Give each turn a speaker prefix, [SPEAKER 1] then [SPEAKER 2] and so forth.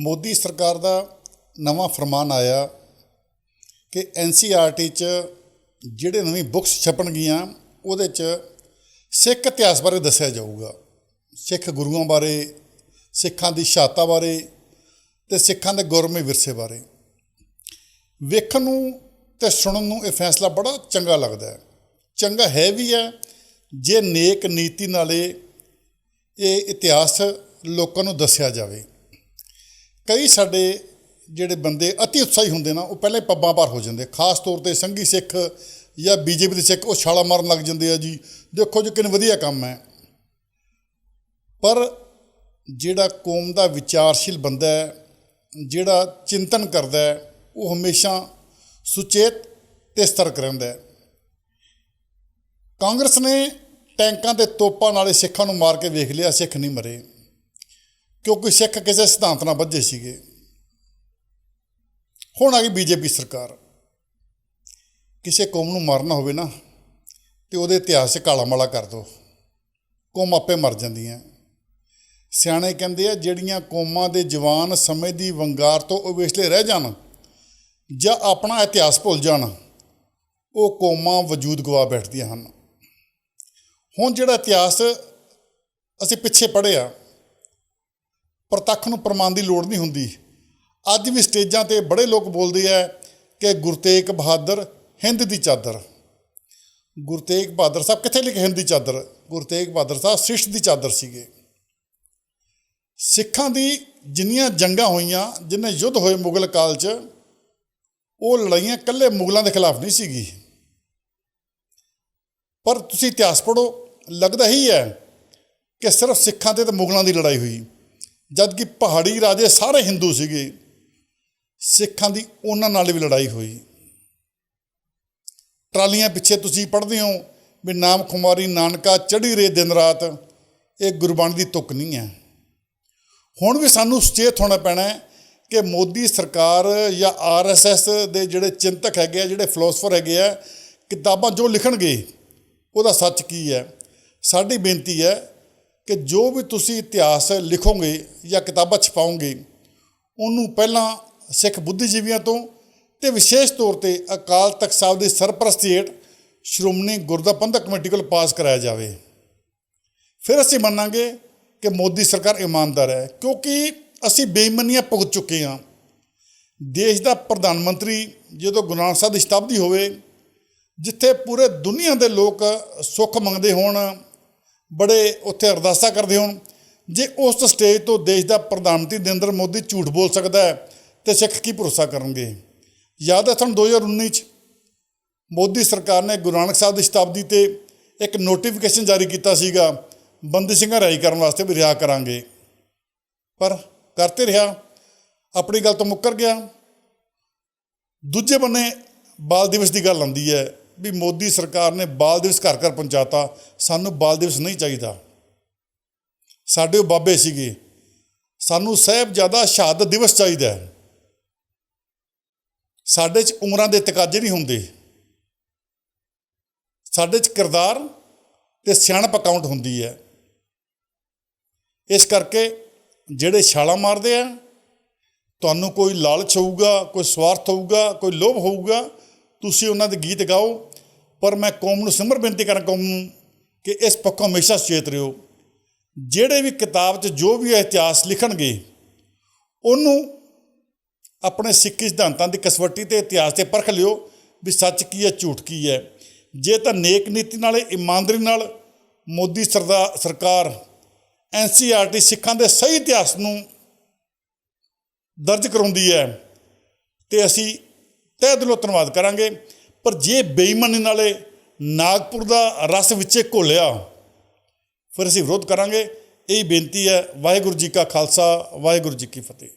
[SPEAKER 1] ਮੋਦੀ ਸਰਕਾਰ ਦਾ ਨਵਾਂ ਫਰਮਾਨ ਆਇਆ ਕਿ ਐਨਸੀਆਰਟੀ ਚ ਜਿਹੜੇ ਨਵੀਂ ਬੁੱਕਸ ਛਪਣਗੀਆਂ, ਉਹਦੇ ਚ ਸਿੱਖ ਇਤਿਹਾਸ ਬਾਰੇ ਦੱਸਿਆ ਜਾਊਗਾ। ਸਿੱਖ ਗੁਰੂਆਂ ਬਾਰੇ, ਸਿੱਖਾਂ ਦੀ ਸ਼ਹਾਦਤਾਂ ਬਾਰੇ ਤੇ ਸਿੱਖਾਂ ਦੇ ਗੁਰਮੇ ਵਿਰਸੇ ਬਾਰੇ। ਵੇਖਣ ਨੂੰ ਤੇ ਸੁਣਨ ਨੂੰ ਇਹ ਫੈਸਲਾ ਬੜਾ ਚੰਗਾ ਲੱਗਦਾ ਹੈ। ਚੰਗਾ ਹੈ ਵੀ ਹੈ, ਜੇ ਨੇਕ ਨੀਤੀ ਨਾਲੇ ਇਹ ਇਤਿਹਾਸ ਲੋਕਾਂ ਨੂੰ ਦੱਸਿਆ ਜਾਵੇ। ਕਈ ਸਾਡੇ ਜਿਹੜੇ ਬੰਦੇ ਅਤੀ ਉਤਸ਼ਾਹੀ ਹੁੰਦੇ ਨਾ, ਉਹ ਪਹਿਲਾਂ ਹੀ ਪੱਬਾਂ ਭਾਰ ਹੋ ਜਾਂਦੇ ਖਾਸ ਤੌਰ ਤੇ ਸੰਗੀ ਸਿੱਖ ਜਾਂ ਬੀਜੇਪੀ ਦੇ ਸਿੱਖ, ਉਹ ਛਾਲਾ ਮਾਰਨ ਲੱਗ ਜਾਂਦੇ ਆ ਜੀ। ਦੇਖੋ ਜੀ, ਕਿੰਨਾ ਵਧੀਆ ਕੰਮ ਹੈ। ਪਰ ਜਿਹੜਾ ਕੌਮ ਦਾ ਵਿਚਾਰਸ਼ੀਲ ਬੰਦਾ ਹੈ, ਜਿਹੜਾ ਚਿੰਤਨ ਕਰਦਾ ਹੈ, ਉਹ ਹਮੇਸ਼ਾ ਸੁਚੇਤ ਤੇ ਸਤਰਕ ਰਹਿੰਦਾ ਹੈ। ਕਾਂਗਰਸ ਨੇ ਟੈਂਕਾਂ ਤੇ ਤੋਪਾਂ ਨਾਲੇ ਸਿੱਖਾਂ ਨੂੰ ਮਾਰ ਕੇ ਵੇਖ ਲਿਆ, ਸਿੱਖ ਨਹੀਂ ਮਰੇ। ਕਿਉਂਕਿ ਸਿੱਖ ਕਿਸੇ ਸਿਧਾਂਤ ਨਾਲ ਬੱਝੇ ਸੀਗੇ। ਹੁਣ ਆ ਗਈ ਬੀਜੇਪੀ ਸਰਕਾਰ। ਕਿਸੇ ਕੌਮ ਨੂੰ ਮਾਰਨਾ ਹੋਵੇ ਨਾ, ਤੇ ਉਹਦੇ ਇਤਿਹਾਸ 'ਚ ਕਾਲਾ ਮਾਲਾ ਕਰ ਦੋ। ਕੌਮ ਆਪੇ ਮਰ ਜਾਂਦੀਆਂ। ਸਿਆਣੇ ਕਹਿੰਦੇ ਆ, ਜਿਹੜੀਆਂ ਕੌਮਾਂ ਦੇ ਜਵਾਨ ਸਮੇਂ ਦੀ ਵੰਗਾਰ ਤੋਂ ਅਵੇਸਲੇ ਰਹਿ ਜਾਣ ਜਾਂ ਆਪਣਾ ਇਤਿਹਾਸ ਭੁੱਲ ਜਾਣ, ਉਹ ਕੌਮਾਂ ਵਜੂਦ ਗਵਾ ਬੈਠਦੀਆਂ ਹਨ। ਹੁਣ ਜਿਹੜਾ ਇਤਿਹਾਸ ਅਸੀਂ ਪਿੱਛੇ ਪੜ੍ਹਿਆ ਪ੍ਰਤੱਖ ਨੂੰ ਪ੍ਰਮਾਣ ਦੀ ਲੋੜ ਨਹੀਂ ਹੁੰਦੀ। ਅੱਜ ਵੀ ਸਟੇਜਾਂ ਤੇ ਬੜੇ ਲੋਕ ਬੋਲਦੇ ਆ ਕਿ ਗੁਰਤੇਗ ਬਹਾਦਰ ਹਿੰਦ ਦੀ ਚਾਦਰ। ਗੁਰਤੇਗ ਬਹਾਦਰ ਸਾਹਿਬ ਕਿੱਥੇ ਲਿਖੇ ਹਿੰਦ ਦੀ ਚਾਦਰ? ਗੁਰਤੇਗ ਬਹਾਦਰ ਸਾਹਿਬ ਸ੍ਰਿਸ਼ਟ ਦੀ ਚਾਦਰ ਸੀਗੇ। ਸਿੱਖਾਂ ਦੀ ਜਿੰਨੀਆਂ ਜੰਗਾਂ ਹੋਈਆਂ, ਜਿੰਨੇ ਯੁੱਧ ਹੋਏ ਮੁਗਲ ਕਾਲ 'ਚ, ਉਹ ਲੜਾਈਆਂ ਇਕੱਲੇ ਮੁਗਲਾਂ ਦੇ ਖਿਲਾਫ ਨਹੀਂ ਸੀਗੀ। ਪਰ ਤੁਸੀਂ ਇਤਿਹਾਸ ਪੜ੍ਹੋ, ਲੱਗਦਾ ਹੀ ਹੈ ਕਿ ਸਿਰਫ ਸਿੱਖਾਂ ਤੇ ਤੇ ਮੁਗਲਾਂ ਦੀ ਲੜਾਈ ਹੋਈ। ਜਦ ਕਿ ਪਹਾੜੀ ਰਾਜੇ ਸਾਰੇ ਹਿੰਦੂ ਸੀਗੇ, ਸਿੱਖਾਂ ਦੀ ਉਹਨਾਂ ਨਾਲ ਵੀ ਲੜਾਈ ਹੋਈ। ਟਰਾਲੀਆਂ ਪਿੱਛੇ ਤੁਸੀਂ ਪੜ੍ਹਦੇ ਹੋ ਵੀ ਨਾਮ ਖੁਮਾਰੀ ਨਾਨਕਾ ਚੜੀ ਰੇ ਦਿਨ ਰਾਤ, ਇਹ ਗੁਰਬਾਣੀ ਦੀ ਤੁਕ ਨਹੀਂ ਹੈ। ਹੁਣ ਵੀ ਸਾਨੂੰ ਸੁਚੇਤ ਹੋਣਾ ਪੈਣਾ ਹੈ ਕਿ ਮੋਦੀ ਸਰਕਾਰ ਜਾਂ ਆਰਐਸਐਸ ਦੇ ਜਿਹੜੇ ਚਿੰਤਕ ਹੈਗੇ ਆ, ਜਿਹੜੇ ਫਿਲਾਸਫਰ ਹੈਗੇ ਆ, ਕਿਤਾਬਾਂ ਜੋ ਲਿਖਣਗੇ, ਉਹਦਾ ਸੱਚ ਕੀ ਹੈ? ਸਾਡੀ ਬੇਨਤੀ ਹੈ ਕਿ ਜੋ ਵੀ ਤੁਸੀਂ ਇਤਿਹਾਸ ਲਿਖੋਗੇ ਜਾਂ ਕਿਤਾਬਾਂ ਛਪਾਓਗੇ, ਉਹਨੂੰ ਪਹਿਲਾਂ ਸਿੱਖ ਬੁੱਧੀਜੀਵੀਆਂ ਤੋਂ ਤੇ ਵਿਸ਼ੇਸ਼ ਤੌਰ ਤੇ ਅਕਾਲ ਤਖਤ ਸਾਹਿਬ ਦੀ ਸਰਪ੍ਰਸਤੀ ਹੇਠ ਸ਼੍ਰੋਮਣੀ ਗੁਰਦਾ ਪੰਥਕ ਕਮੇਟੀ ਕੋਲ ਪਾਸ ਕਰਾਇਆ ਜਾਵੇ। ਫਿਰ ਅਸੀਂ ਮੰਨਾਂਗੇ ਕਿ ਮੋਦੀ ਸਰਕਾਰ ਇਮਾਨਦਾਰ ਹੈ, ਕਿਉਂਕਿ ਅਸੀਂ ਬੇਈਮਾਨੀਆਂ ਭੁਗਤ ਚੁੱਕੇ ਹਾਂ। ਦੇਸ਼ ਦਾ ਪ੍ਰਧਾਨ ਮੰਤਰੀ ਜਦੋਂ ਗੁਰੂ ਨਾਨਕ ਸਾਹਿਬ ਦੀ ਸ਼ਤਾਬਦੀ ਹੋਵੇ, ਜਿੱਥੇ ਪੂਰੇ ਦੁਨੀਆ ਦੇ ਲੋਕ ਸੁੱਖ ਮੰਗਦੇ ਹੋਣ ਬੜੇ ਉੱਥੇ ਅਰਦਾਸਾਂ ਕਰਦੇ ਹੋਣ। ਜੇ ਉਸ ਸਟੇਜ ਤੋਂ ਦੇਸ਼ ਦਾ ਪ੍ਰਧਾਨ ਮੰਤਰੀ ਨਰਿੰਦਰ ਮੋਦੀ ਝੂਠ ਬੋਲ ਸਕਦਾ ਹੈ, ਤੇ ਸਿੱਖ ਕੀ ਭਰੋਸਾ ਕਰਨਗੇ? ਯਾਦ ਹੈ ਤੁਹਾਨੂੰ 2019 ਚ ਮੋਦੀ ਸਰਕਾਰ ਨੇ ਗੁਰੂ ਨਾਨਕ ਸਾਹਿਬ ਦੀ ਸ਼ਤਾਬਦੀ ਤੇ ਇੱਕ ਨੋਟੀਫਿਕੇਸ਼ਨ ਜਾਰੀ ਕੀਤਾ ਸੀਗਾ, ਬੰਦੀ ਸਿੰਘਾਂ ਰਾਈ ਕਰਨ ਵਾਸਤੇ ਵੀ ਰਿਹਾ ਕਰਾਂਗੇ। ਪਰ ਕਰਤੇ ਰਿਹਾ, ਆਪਣੀ ਗੱਲ ਤੋਂ ਮੁੱਕਰ ਗਿਆ। ਦੂਜੇ ਬੰਨੇ ਬਾਲ ਦਿਵਸ ਦੀ ਗੱਲ ਆਉਂਦੀ ਹੈ ਵੀ ਮੋਦੀ ਸਰਕਾਰ ਨੇ ਬਾਲ ਦਿਵਸ ਘਰ ਘਰ ਪਹੁੰਚਾਤਾ, ਸਾਨੂੰ ਬਾਲ ਦਿਵਸ ਨਹੀਂ ਚਾਹੀਦਾ। ਸਾਡੇ ਉਹ ਬਾਬੇ ਸੀਗੇ। ਸਾਨੂੰ ਸਾਹਿਬਜ਼ਾਦਾ ਸ਼ਹਾਦਤ ਦਿਵਸ ਚਾਹੀਦਾ ਹੈ। ਸਾਡੇ 'ਚ ਉਮਰਾਂ ਦੇ ਤਕਾਜ਼ੇ ਨਹੀਂ ਹੁੰਦੇ। ਸਾਡੇ 'ਚ ਕਿਰਦਾਰ ਤੇ ਸਿਆਣਪ ਅਕਾਊਂਟ ਹੁੰਦੀ ਹੈ। ਇਸ ਕਰਕੇ ਜਿਹੜੇ ਛਾਲਾਂ ਮਾਰਦੇ ਆ, ਤੁਹਾਨੂੰ ਕੋਈ ਲਾਲਚ ਹੋਊਗਾ, ਕੋਈ ਸਵਾਰਥ ਹੋਊਗਾ, ਕੋਈ ਲੋਭ ਹੋਊਗਾ, ਤੁਸੀਂ ਉਹਨਾਂ ਦੇ ਗੀਤ ਗਾਓ ਪਰ ਮੈਂ ਕੌਮ ਨੂੰ ਸਿਮਰ ਬੇਨਤੀ ਕਰਾਂ ਕੌਮ ਨੂੰ ਕਿ ਇਸ ਪੱਖੋਂ ਹਮੇਸ਼ਾ ਸੁਚੇਤ ਰਹੋ ਜਿਹੜੇ ਵੀ ਕਿਤਾਬ 'ਚ ਜੋ ਵੀ ਇਤਿਹਾਸ ਲਿਖਣਗੇ, ਉਹਨੂੰ ਆਪਣੇ ਸਿੱਖੀ ਸਿਧਾਂਤਾਂ ਦੀ ਕਸਵੱਟੀ ਤੇ ਇਤਿਹਾਸ ਤੇ ਪਰਖ ਲਿਓ ਵੀ ਸੱਚ ਕੀ ਹੈ, ਝੂਠ ਕੀ ਹੈ। ਜੇ ਤਾਂ ਨੇਕ ਨੀਤੀ ਨਾਲ ਇਮਾਨਦਾਰੀ ਨਾਲ ਮੋਦੀ ਸਰਦਾ, ਸਰਕਾਰ ਐਨਸੀਆਰਟੀ ਸਿੱਖਾਂ ਦੇ ਸਹੀ ਇਤਿਹਾਸ ਨੂੰ ਦਰਜ ਕਰਾਉਂਦੀ ਹੈ, ਤੇ ਅਸੀਂ ਤਹਿ ਦਿਲੋਂ ਧੰਨਵਾਦ ਕਰਾਂਗੇ। ਪਰ ਜੇ ਬੇਈਮਾਨੀ ਨਾਲੇ ਨਾਗਪੁਰ ਦਾ ਰਸ ਵਿੱਚੇ ਘੋਲਿਆ, ਫਿਰ ਅਸੀਂ ਵਿਰੋਧ ਕਰਾਂਗੇ। ਇਹ ਬੇਨਤੀ ਹੈ, ਵਾਹਿਗੁਰੂ ਜੀ ਕਾ ਖਾਲਸਾ, ਵਾਹਿਗੁਰੂ ਜੀ ਕੀ ਫਤਿਹ।